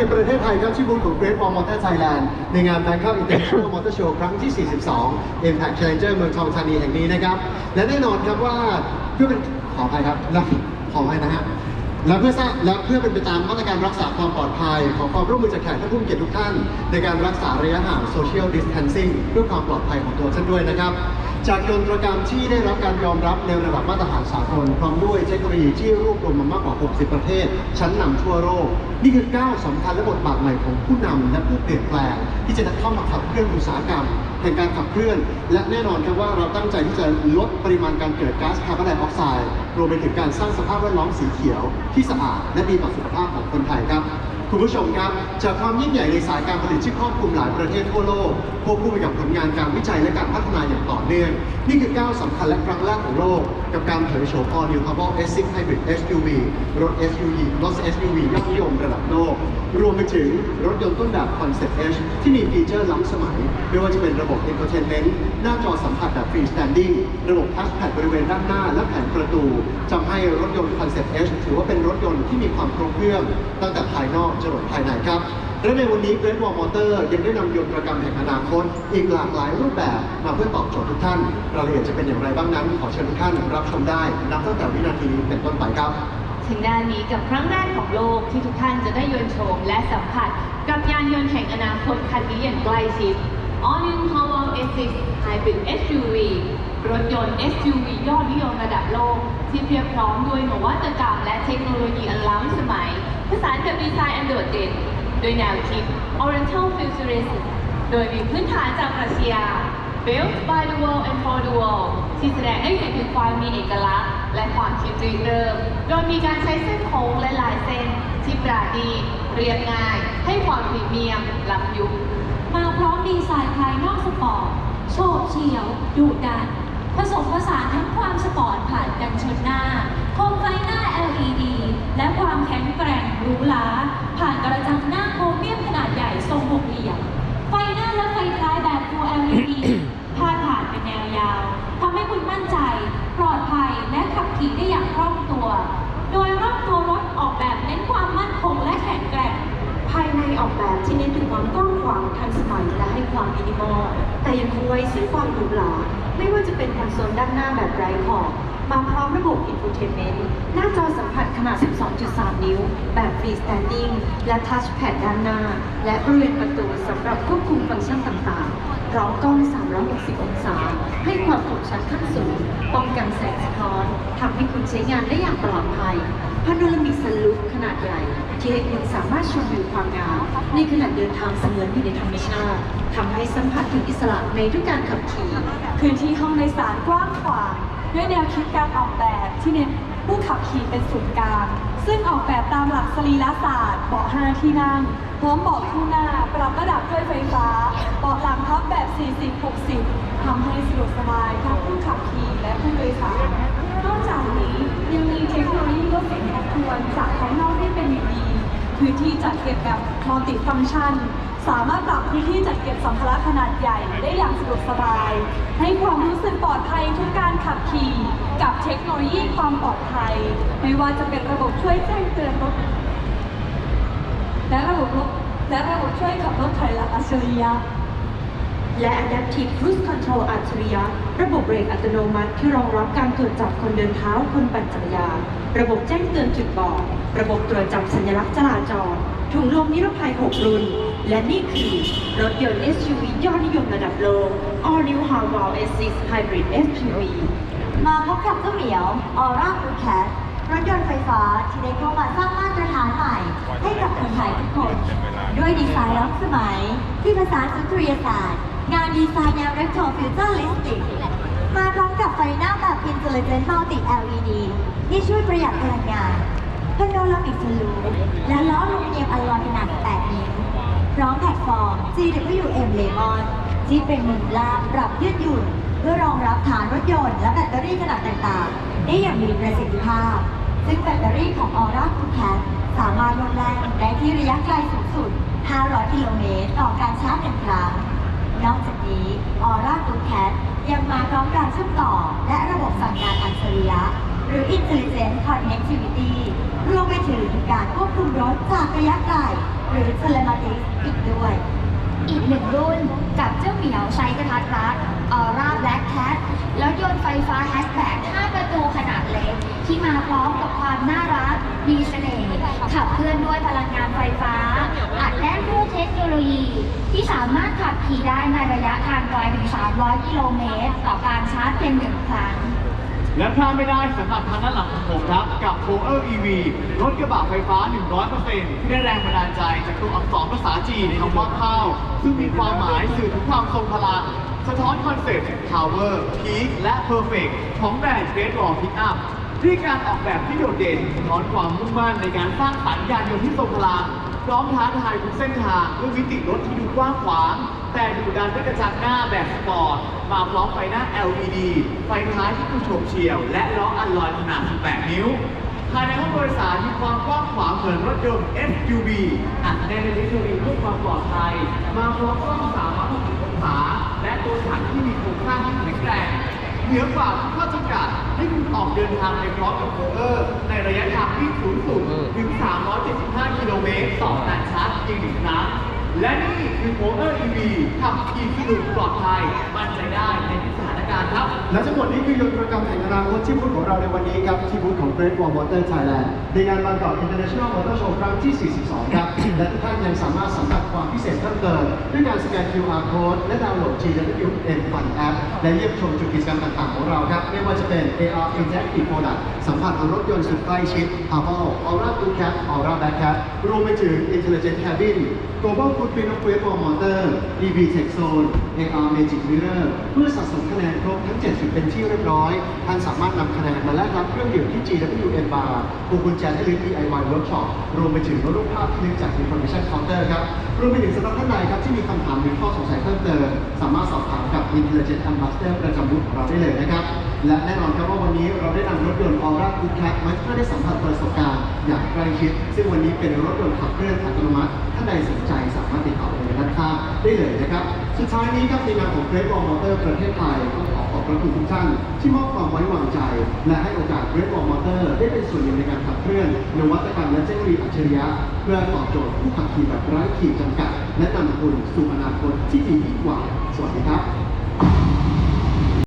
ในประเทศไทยครับที่บูธของ Great Wall Motor Thailand ในงาน Bangkok International Motor Show ครั้งที่ 42 Impact Challenger เมืองทองธานีแห่งนี้นะครับ และแน่นอนครับว่าเพื่อเป็นขออภัยครับขออภัยนะฮะ และเพื่อสร้างและเพื่อเป็นไปตามมาตรการรักษาความปลอดภัย ของความร่วมมือจากแขกท่านผู้มีเกียรติทุกท่าน ในการรักษาระยะห่าง social distancing เพื่อความปลอดภัยของตัวท่านด้วยนะครับ จากยนตรกรรมที่ได้รับการยอมรับในระดับมาตรฐานสากลพร้อมด้วยเทคโนโลยีที่รวบรวมมามากกว่า 60 ประเทศ ชั้นนำทั่วโลกนี่คือก้าวสำคัญและบทบาทใหม่ของผู้นำและผู้เปลี่ยนแปลงที่จะเข้ามาขับเคลื่อนอุตสาหกรรม แห่งการขับเคลื่อน และแน่นอนครับว่าเราตั้งใจที่จะลดปริมาณการเกิดก๊าซคาร์บอนไดออกไซด์รวมไปถึงการสร้างสภาพแวดล้อมสีเขียวที่สะอาดและดีต่อสุขภาพของคนไทยครับ คุณผู้ชมครับ จากความยิ่งใหญ่ในสายการผลิตที่ครอบคลุมหลายประเทศทั่วโลกควบคู่ไปกับผลงานการวิจัยและการพัฒนาอย่างต่อเนื่อง นี่คือก้าวสำคัญและครั้งแรกของโลก กับการเผยโฉม All New Hubble S6 Hybrid SUV รถ SUV รถ SUV ยอดนิยมระดับโลก รวมไปถึงรถยนต์ต้นแบบ Concept H ที่มีฟีเจอร์ล้ำสมัย ไม่ว่าจะเป็นระบบ Infotainment หน้าจอสัมผัสแบบ Freestanding ระบบ Touchpad บริเวณด้านหน้า และแผงประตูทำให้รถยนต์ Concept H ถือว่าเป็นรถยนต์ที่มีความครบเครื่องตั้งแต่ภายนอกจรดภายในครับ และในวันนี้ Great Wall Motor ยังได้นำยนต์ประกรรมแห่งอนาคต อีกหลากหลายรูปแบบมาเพื่อตอบโจทย์ทุกท่านรายละเอียดจะเป็นอย่างไรบ้างนั้น ขอเชิญทุกท่านรับชมได้นับตั้งแต่วินาทีนี้เป็นต้นไปครับถึงด้านนี้กับครั้งแรกของโลกที่ทุกท่านจะได้ยนต์ชมและสัมผัสกับยานยนต์แห่งอนาคตคันนี้อย่างใกล้ชิด All New Howell S6 Hybrid SUV รถยนต์ SUV ยอดนิยมระดับโลก ที่เพียบพร้อมด้วยนวัตกรรมและเทคโนโลยีอันล้ำสมัยผสานกับดีไซน์อันโดดเด่นโดยแนวคิด Oriental Futurism โดยมีพื้นฐานจากปรัชญา Built by the world and for the world ที่แสดงให้เห็นถึงความมีเอกลักษณ์ และความคิดริเริ่ม โดยมีการใช้เส้นโค้งและลายเส้น ที่ปราณีเรียบง่าย ให้ความพรีเมียมล้ำยุคมาพร้อมดีไซน์ภายนอกสปอร์ตโฉบเฉียวดุดัน ผสมผสานทั้ง ความทันสมัยและให้ความมินิมอล แต่ยังคงไว้ซึ่งความหรูหราไม่ว่าจะเป็นคอนโซลด้านหน้าแบบไร้ขอบมาพร้อมระบบอินฟูเทนเมนต์หน้าจอสัมผัสขนาด 12.3 นิ้ว แบบฟรีสแตนดิ้งและทัชแพดด้านหน้า และบริเวณประตูสำหรับควบคุมฟังก์ชันต่างๆ พร้อมกล้อง 360 องศา ให้ความคมชัดขั้นสูง ป้องกันแสงสะท้อนทำให้คุณใช้งานได้อย่างปลอดภัยพาโนรามิกสลูปขนาดใหญ่ ที่ให้คุณสามารถชมวิวความงามในขณะเดินทางเสมือนอยู่ในธรรมชาติทำให้สัมผัสถึงอิสระในทุกการขับขี่ พื้นที่ห้องในสารกว้างขวางด้วยแนวคิดการออกแบบที่เน้นผู้ขับขี่เป็นศูนย์กลาง ซึ่งออกแบบตามหลักสรีระศาสตร์เบาะห้าที่นั่งพร้อมเบาะคู่หน้าปรับระดับด้วยไฟฟ้าเบาะหลังพับแบบ 40 60 ผู้ขับขี่และผู้โดยสารนอกจากนี้ยังมีเทคโนโลยีรถเสียงทบทวนจากภายนอกได้เป็นอย่างดีพื้นที่จัดเก็บแบบมัลติฟัง c t ชัน สามารถปรับพื้นที่จัดเก็บสัมภาระขนาดใหญ่ได้อย่างสะดวกสบาย ให้ความรู้สึกปลอดภัยทุกการขับขี่ กับเทคโนโลยีความปลอดภัย ไม่ว่าจะเป็นระบบช่วยแจ้งเตือนรถและระบบรถและระบบช่วยขับรถถอยหลังอัจฉริยะ และ Adaptive Cruise Control อัจฉริยะ ระบบเบรกอัตโนมัติที่รองรับการตรวจจับคนเดินเท้าคนปั่นจักรยานระบบแจ้งเตือนจุดบอดระบบตรวจจับสัญลักษณ์จราจร ถุงลมนิรภัย 6 รุ่น และนี่คือ รถยนต์ SUV ยอดนิยมระดับโลก All New Haval S6 Hybrid SUV มาพบกับเจ้าเหมียวออร่าบูแคทรถยนต์ไฟฟ้าที่ได้เข้ามาสร้างมาตรฐานใหม่ ให้กับคนไทยทุกคน ด้วยดีไซน์ล้ำสมัย ที่ผสานสุนทรียศาสตร์ งานดีไซน์แนวเรโทรฟิวเจอร์ลิสติกมาพร้อมกับไฟหน้าแบบ Intelligent Multi LED ที่ช่วยประหยัดพลังงานพาโนรามิกสลูและล้อลูมิเนียมอลลอยขนาด 8 นิ้วพร้อมแพลตฟอร์ม GWM Lemon ที่เป็นมุมลางปรับยืดหยุ่น เพื่อรองรับฐานรถยนต์และแบตเตอรี่ขนาดต่างๆ ได้อย่างมีประสิทธิภาพ ซึ่งแบตเตอรี่ของ Aura Cool Cat สามารถลดแรงได้ที่ระยะไกลสูงสุด 500 กิโลเมตรต่อการชาร์จหนึ่งครั้ง นอกจากนี้ Aura Cool Cat ยังมาพร้อมการเชื่อมต่อ และระบบสั่งงานอัจฉริยะ หรือ Intelligent Connectivity รวมไปถึงการควบคุมรถจากระยะไกล หรือ Telematic อีกด้วย อีกหนึ่งรุ่นกับเจ้าเหมียวใช้กระทัดรัดออร่าแบล็กแคทแล้วยนต์ไฟฟ้าแฮชแบ็ก5ประตูขนาดเล็ก ที่มาพร้อมกับความน่ารัก มีเสน่ห์ขับเคลื่อนด้วยพลังงานไฟฟ้า อัดแน่นด้วยเทคโนโลยี ที่สามารถขับขี่ได้ในระยะทางไกลถึง 300 กิโลเมตร ต่อการชาร์จเพียงหนึ่งครั้ง และพลาดไม่ได้สำหรับทางด้านหลังของผมครับ กับ p o e r EV รถกระบะไฟฟ้า 100%ที่ได้แรงบันดาลใจจากตัวอักษรภาษาจีนคำว่าข้าว ซึ่งมีความหมายสื่อถึงความทรงพลังสะท้อนคอนเซ็ปต์ Power Peak และ Perfect ของแบรนด์ Great Wall Pickup ที่การออกแบบที่โดดเด่นสะท้อนความมุ่งมั่นในการสร้างสรรค์ยานยนต์ที่ทรงพลังพร้อมท้าทายทุกเส้นทางด้วยมิติรถที่ดูกว้างขวาง แต่ดูดันด้วยกระจังหน้าแบบสปอร์ตมาพร้อมไฟหน้า LED ไฟท้ายที่ดูโฉบเฉี่ยว และล้ออัลลอยขนาด 18 นิ้วภายในห้องโดยสารมีความกว้างขวางเหมือนรถยนต์ SUV อัดแน่นในเทคโนโลยีเพื่อความปลอดภัย มาพร้อมกล้อง360องศาและตัวถังที่มีโครงสร้างที่แข็งแกร่งเหนือกว่าทุกข้อจำกัด ให้คุณออกเดินทางไปพร้อมกับโคเออร์ในระยะทางที่สูงสุดถึง 375 กิโลเมตรต่อการชาร์จเพียงหนึ่งครั้งและนี่คือโคเออร์ EV ขับขี่สนุกปลอดภัยมั่นใจได้ในทุ การครับ และทั้งหมดนี้คือยนตรกรรมแห่งอนาคตที่บูธของเราในวันนี้ครับ ที่บูธของ Great Wall Motor Thailand ในงานบางกอก International Motor Show ครั้งที่ 42 ครับ และทุกท่านยังสามารถสัมผัสความพิเศษเพิ่มเติมด้วยการสแกน QR code และดาวน์โหลด GWM Fun App และเยี่ยมชมจุดกิจกรรมต่างๆของเราครับ ไม่ว่าจะเป็น AR Interactive Product สัมผัสรถยนต์สุดใกล้ชิด Hubble Aura Blue Cat Aura Black Cat รวมไปถึง Intelligent Cabin Global Footprint of Great Wall Motor EV Tech Zone AR Magic Mirror เพื่อสะสมคะแนนครบทั้ง 70 เป็นที่เรียบร้อย ท่านสามารถนำคะแนนมาแลกรับเครื่องดื่มที่ GWN Bar พวงกุญแจที่ลึก DIY Workshop รวมไปถึงรูปภาพที่ลึกจาก Information Counter ครับ รวมไปถึงสำหรับท่านใดครับที่มีคำถามหรือข้อสงสัยเพิ่มเติม สามารถสอบถามกับ Intelligent Ambassador ประจำบูธของเราได้เลยนะครับ และแน่นอนครับว่าวันนี้เราได้นำรถยนต์ Aura Good Cat มาให้ท่านได้สัมผัสประสบการณ์อย่างใกล้ชิด ซึ่งวันนี้เป็นรถยนต์ขับเคลื่อนอัตโนมัติท่านใดสนใจสามารถติดต่อไปด้านข้างได้เลยนะครับ สุดท้ายนี้ครับในนามของ Great Wall Motor ประเทศไทยต้องขอขอบพระคุณทุกท่านที่มอบความไว้วางใจ และให้โอกาส Great Wall Motor ได้เป็นส่วนหนึ่งในการขับเคลื่อนนวัตกรรมและเทคโนโลยีอัจฉริยะ เพื่อตอบโจทย์ผู้ขับขี่แบบไร้ขีดจำกัด และนำคุณสู่อนาคตที่ดียิ่งกว่า สวัสดีครับ